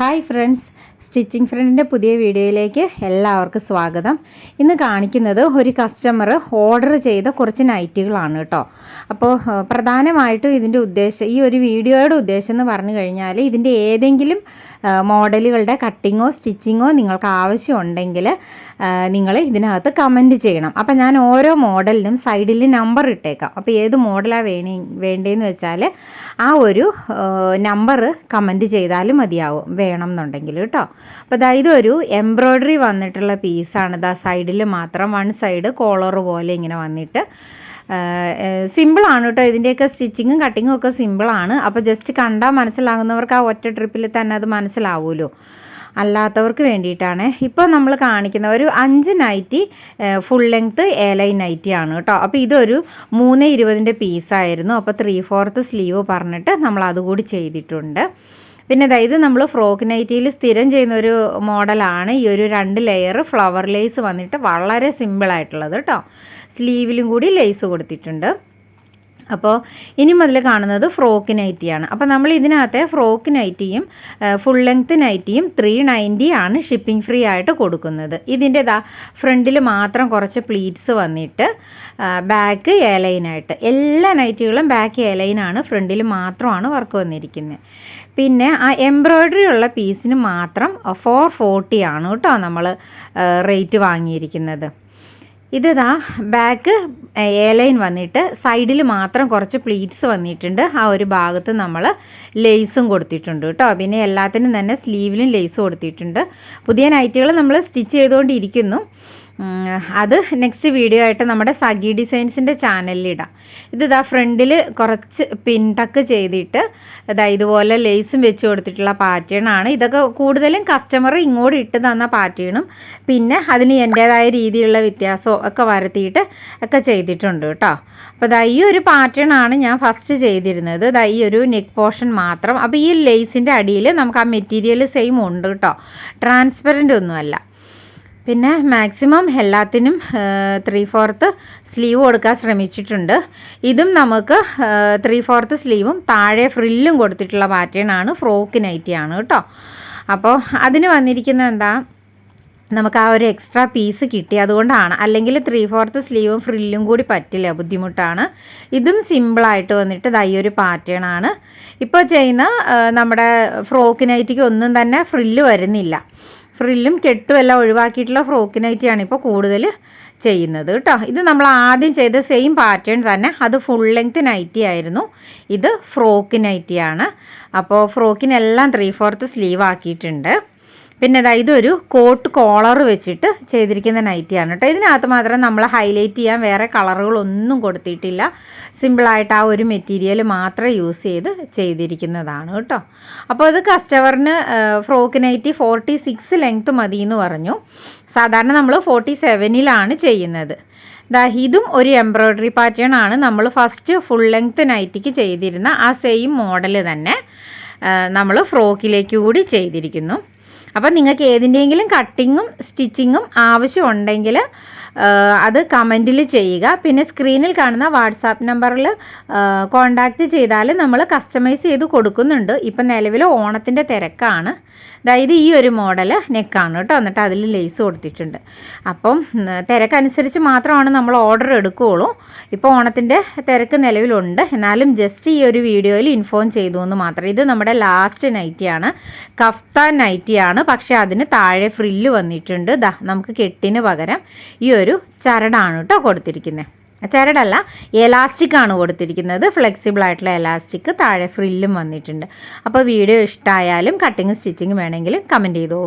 Hi friends stitching ഫ്രണ്ടിന്റെ പുതിയ വീഡിയോയിലേക്ക് എല്ലാവർക്കും സ്വാഗതം. ഇന്ന് കാണിക്കുന്നത് ഒരു കസ്റ്റമർ ഓർഡർ ചെയ്ത കുറച്ച് നൈറ്റുകളാണ് കേട്ടോ. അപ്പോൾ പ്രധാനമായിട്ടും ഇതിന്റെ ഉദ്ദേശം ഈ ഒരു വീഡിയോയുടെ ഉദ്ദേശം എന്ന് പറഞ്ഞു കഴിഞ്ഞാൽ ഇതിന്റെ ഏതെങ്കിലും മോഡലുകളുടെ കട്ടിങ്ങോ സ്റ്റിച്ചിങ്ങോ നിങ്ങൾക്ക് ആവശ്യമുണ്ടെങ്കിൽ നിങ്ങൾ ഇതിനകത്ത് കമന്റ് ചെയ്യണം. അപ്പോൾ ഞാൻ ഓരോ മോഡലിനും സൈഡിൽ നമ്പർ ഇട്ടേക്കാം. അപ്പോൾ ഏത് മോഡലാണ് വേണേ വേണ്ടതെന്ന് വെച്ചാൽ ആ ഒരു നമ്പർ കമന്റ് ചെയ്താലും മതിയാവും. വേണം എന്നുണ്ടെങ്കിൽ കേട്ടോ. അപ്പോൾ ദാ ഇതൊരു എംബ്രോയ്ഡറി വന്നിട്ടുള്ള പീസാണ് ദാ സൈഡിൽ മാത്രം വൺ സൈഡ് കോളർ പോലെ ഇങ്ങനെ വന്നിട്ട് സിമ്പിളാണ് കേട്ടോ. ഇതിന്റെയൊക്കെ സ്റ്റിച്ചിങ്ങും കട്ടിങ്ങും ഒക്കെ സിമ്പിളാണ് അപ്പോൾ ജസ്റ്റ് കണ്ടാൽ മനസ്സിലാകുന്നവർക്ക് ആ ഒറ്റ ട്രിപ്പിൽ തന്നെ അത് മനസ്സിലാവുമല്ലോ അല്ലാത്തവർക്ക് വേണ്ടിയിട്ടാണ്. ഇപ്പോൾ നമ്മൾ കാണിക്കുന്ന ഒരു അഞ്ച് nighty full length A line nighty ആണ് കേട്ടോ. അപ്പോൾ ഇതൊരു മൂന്ന് ഇരുപതിന്റെ പീസായിരുന്നു അപ്പോൾ ത്രീ ഫോർത്ത് സ്ലീവ് പറഞ്ഞിട്ട് നമ്മൾ അതുകൂടി ചെയ്തിട്ടുണ്ട്. പിന്നെ ദാ ഇത് നമ്മൾ ഫ്രോക്ക് നൈറ്റിയിൽ സ്ഥിരം ചെയ്യുന്ന ഒരു മോഡലാണ്. ഈ ഒരു രണ്ട് ലെയർ ഫ്ലവർ ലേസ് വന്നിട്ട് വളരെ സിമ്പിളായിട്ടുള്ളത് കേട്ടോ സ്ലീവിലും കൂടി ലേസ് കൊടുത്തിട്ടുണ്ട്. അപ്പോൾ ഇനി മുതൽ കാണുന്നത് ഫ്രോക്ക് നൈറ്റിയാണ് അപ്പോൾ നമ്മൾ ഇതിനകത്തെ ഫ്രോക്ക് നൈറ്റിയും ഫുൾ ലെങ്ത്ത് നൈറ്റിയും ത്രീ നയന്റി ആണ് ഷിപ്പിംഗ് ഫ്രീ ആയിട്ട് കൊടുക്കുന്നത്. ഇതിന്റെ ഇതാ ഫ്രണ്ടിൽ മാത്രം കുറച്ച് പ്ലീറ്റ്സ് വന്നിട്ട് ബാക്ക് എലൈനായിട്ട് എല്ലാ നൈറ്റികളും ബാക്ക് എലൈനാണ് ഫ്രണ്ടിൽ മാത്രമാണ് വർക്ക് വന്നിരിക്കുന്നത് പിന്നെ ആ എംബ്രോയ്ഡറി ഉള്ള പീസിന് മാത്രം ഫോർ ഫോർട്ടി ആണ് കേട്ടോ നമ്മൾ റേറ്റ് വാങ്ങിയിരിക്കുന്നത്. ഇതാ ബാക്ക് എയർലൈൻ വന്നിട്ട് സൈഡിൽ മാത്രം കുറച്ച് പ്ലീറ്റ്സ് വന്നിട്ടുണ്ട്. ആ ഒരു ഭാഗത്ത് നമ്മൾ ലെയ്സും കൊടുത്തിട്ടുണ്ട് കേട്ടോ. പിന്നെ എല്ലാത്തിനും തന്നെ സ്ലീവിലും ലെയ്സ് കൊടുത്തിട്ടുണ്ട്. പുതിയ നൈറ്റുകൾ നമ്മൾ സ്റ്റിച്ച് ചെയ്തുകൊണ്ടിരിക്കുന്നു. അത് നെക്സ്റ്റ് വീഡിയോ ആയിട്ട് നമ്മുടെ സഗി ഡിസൈൻസിന്റെ ചാനലിൽ ഇടാം. ഇത് ഇതാ ഫ്രണ്ടിൽ കുറച്ച് പിൻടക്ക് ചെയ്തിട്ട് ഇതാ ഇതുപോലെ ലേസും വെച്ച് കൊടുത്തിട്ടുള്ള പാറ്റേൺ ആണ്. ഇതൊക്കെ കൂടുതലും കസ്റ്റമർ ഇങ്ങോട്ട് ഇട്ട് തന്ന പാറ്റേണും പിന്നെ അതിന് എന്റേതായ രീതിയിലുള്ള വ്യത്യാസവും ഒക്കെ വരുത്തിയിട്ട് ഒക്കെ ചെയ്തിട്ടുണ്ട് കേട്ടോ. അപ്പോൾ ദാ ഈ ഒരു പാറ്റേൺ ആണ് ഞാൻ ഫസ്റ്റ് ചെയ്തിരുന്നത്. ദാ ഈ ഒരു നെക്ക് പോർഷൻ മാത്രം. അപ്പോൾ ഈ ലേസിന്റെ അടിയിൽ നമുക്ക് ആ മെറ്റീരിയൽ സെയിം ഉണ്ട് കേട്ടോ. ട്രാൻസ്പെറന്റ് ഒന്നുമല്ല. പിന്നെ മാക്സിമം എല്ലാത്തിനും ത്രീ ഫോർത്ത് സ്ലീവ് കൊടുക്കാൻ ശ്രമിച്ചിട്ടുണ്ട്. ഇതും നമുക്ക് ത്രീ ഫോർത്ത് സ്ലീവും താഴെ ഫ്രില്ലും കൊടുത്തിട്ടുള്ള പാറ്റേൺ ആണ് ഫ്രോക്ക് നൈറ്റിയാണ് കേട്ടോ. അപ്പോൾ അതിന് വന്നിരിക്കുന്ന എന്താ നമുക്ക് ആ ഒരു എക്സ്ട്രാ പീസ് കിട്ടി അതുകൊണ്ടാണ്. അല്ലെങ്കിൽ ത്രീ ഫോർത്ത് സ്ലീവും ഫ്രില്ലും കൂടി പറ്റില്ല ബുദ്ധിമുട്ടാണ്. ഇതും സിമ്പിളായിട്ട് വന്നിട്ട് ഈ ഒരു പാറ്റേൺ ആണ്. ഇപ്പോൾ ചെയ്യുന്ന നമ്മുടെ ഫ്രോക്ക് നൈറ്റിക്ക് ഒന്നും തന്നെ ഫ്രില്ല് വരുന്നില്ല. ഫ്രില്ലും കെട്ടും എല്ലാം ഒഴിവാക്കിയിട്ടുള്ള ഫ്രോക്ക് നൈറ്റിയാണ് ഇപ്പോൾ കൂടുതൽ ചെയ്യുന്നത് കേട്ടോ ഇത് നമ്മൾ ആദ്യം ചെയ്ത സെയിം പാറ്റേൺ തന്നെ. അത് ഫുൾ ലെങ്ത് നൈറ്റി ആയിരുന്നു. ഇത് ഫ്രോക്ക് നൈറ്റിയാണ് അപ്പോൾ ഫ്രോക്കിനെല്ലാം ത്രീ ഫോർത്ത് സ്ലീവ് ആക്കിയിട്ടുണ്ട്. പിന്നെ ദാ ഇതൊരു കോട്ട് കോളർ വെച്ചിട്ട് ചെയ്തിരിക്കുന്ന നൈറ്റിയാണ് കേട്ടോ ഇതിനകത്ത് മാത്രം നമ്മൾ ഹൈലൈറ്റ് ചെയ്യാൻ വേറെ കളറുകളൊന്നും കൊടുത്തിട്ടില്ല. സിമ്പിളായിട്ട് ആ ഒരു മെറ്റീരിയൽ മാത്രം യൂസ് ചെയ്ത് ചെയ്തിരിക്കുന്നതാണ് കേട്ടോ അപ്പോൾ അത് കസ്റ്റമറിന് frock nighty forty six length മതി എന്ന് പറഞ്ഞു. സാധാരണ നമ്മൾ ഫോർട്ടി സെവനിലാണ് ചെയ്യുന്നത്. ദാ ഇതും ഒരു എംബ്രോയ്ഡറി പാറ്റേൺ ആണ്. നമ്മൾ ഫസ്റ്റ് ഫുൾ ലെങ്ത്ത് നൈറ്റിക്ക് ചെയ്തിരുന്ന ആ സെയിം മോഡൽ തന്നെ നമ്മൾ ഫ്രോക്കിലേക്ക് കൂടി ചെയ്തിരിക്കുന്നു. അപ്പം നിങ്ങൾക്ക് ഏതിന്റെയെങ്കിലും കട്ടിങ്ങും സ്റ്റിച്ചിങ്ങും ആവശ്യമുണ്ടെങ്കിൽ അത് കമന്റിൽ ചെയ്യുക. പിന്നെ സ്ക്രീനിൽ കാണുന്ന വാട്സാപ്പ് നമ്പറിൽ കോണ്ടാക്റ്റ് ചെയ്താൽ നമ്മൾ കസ്റ്റമൈസ് ചെയ്ത് കൊടുക്കുന്നുണ്ട്. ഇപ്പം നിലവിൽ ഓണത്തിന്റെ തിരക്കാണ്. അതായത് ഈ ഒരു മോഡൽ നെക്കാണ് കേട്ടോ. എന്നിട്ട് അതിൽ ലേസ് കൊടുത്തിട്ടുണ്ട്. അപ്പം തിരക്കനുസരിച്ച് മാത്രമാണ് നമ്മൾ ഓർഡർ എടുക്കുകയുള്ളൂ. ഇപ്പോൾ ഓണത്തിന്റെ തിരക്ക് നിലവിലുണ്ട്. എന്നാലും ജസ്റ്റ് ഈ ഒരു വീഡിയോയിൽ ഇൻഫോം ചെയ്തു എന്ന് മാത്രം. ഇത് നമ്മുടെ ലാസ്റ്റ് നൈറ്റിയാണ് കഫ്താൻ നൈറ്റിയാണ് പക്ഷേ അതിന് താഴെ ഫ്രില്ല് വന്നിട്ടുണ്ട്. ദാ നമുക്ക് കെട്ടിന് പകരം ഈ ഒരു ചരടാണ് കേട്ടോ കൊടുത്തിരിക്കുന്നത് ചരടല്ല എലാസ്റ്റിക് ആണ് കൊടുത്തിരിക്കുന്നത്. ഫ്ലെക്സിബിൾ ആയിട്ടുള്ള എലാസ്റ്റിക് താഴെ ഫ്രില്ലും വന്നിട്ടുണ്ട്. അപ്പോൾ വീഡിയോ ഇഷ്ടമായാലും കട്ടിങ് സ്റ്റിച്ചിങ് വേണമെങ്കിൽ കമന്റ് ചെയ്തോ.